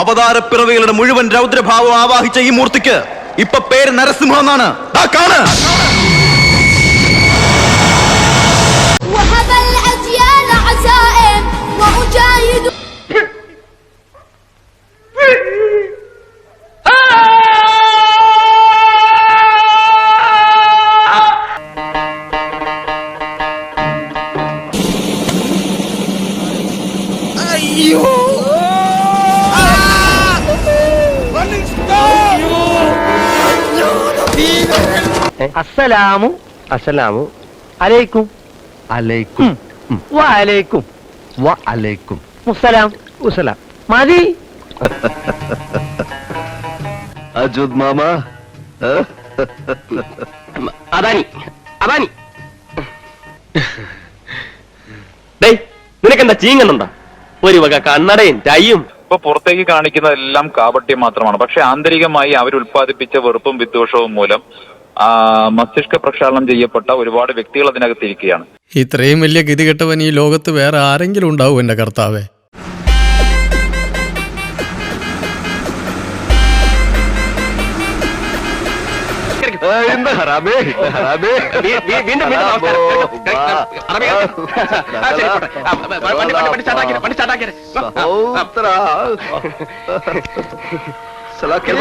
അവതാരപ്പിറവികളുടെ മുഴുവൻ രൗദ്രഭാവം ആവാഹിച്ച ഈ മൂർത്തിക്ക് ഇപ്പൊ പേര് നരസിംഹ എന്നാണ്. കാണ്. അയ്യോ. അസ്സലാമു. അസ്സലാമു. അലൈക്കും. അലൈക്കും. വ അലൈക്കും. വ അലൈക്കും. മുസ്സലാം. മുസ്സലാം. മതി. അജുദ് മാമ? അദാനി അദാനി നിനക്കെന്താ ചീങ്ങുന്നുണ്ടോ ഒരു വക കണ്ണടയും ടൈയും ഇപ്പൊ പുറത്തേക്ക് കാണിക്കുന്നതെല്ലാം കാപട്യം മാത്രമാണ്. പക്ഷെ ആന്തരികമായി അവർ ഉൽപ്പാദിപ്പിച്ച വെറുപ്പും വിദ്വേഷവും മൂലം മസ്തിഷ്ക പ്രക്ഷാളനം ചെയ്യപ്പെട്ട ഒരുപാട് വ്യക്തികൾ അതിനകത്ത് ഇരിക്കുകയാണ്. ഇത്രയും വലിയ ഗതികെട്ടവൻ ഈ ലോകത്ത് വേറെ ആരെങ്കിലും ഉണ്ടാവും എന്റെ കർത്താവേ. വീണ്ടും സലാക്കിൽ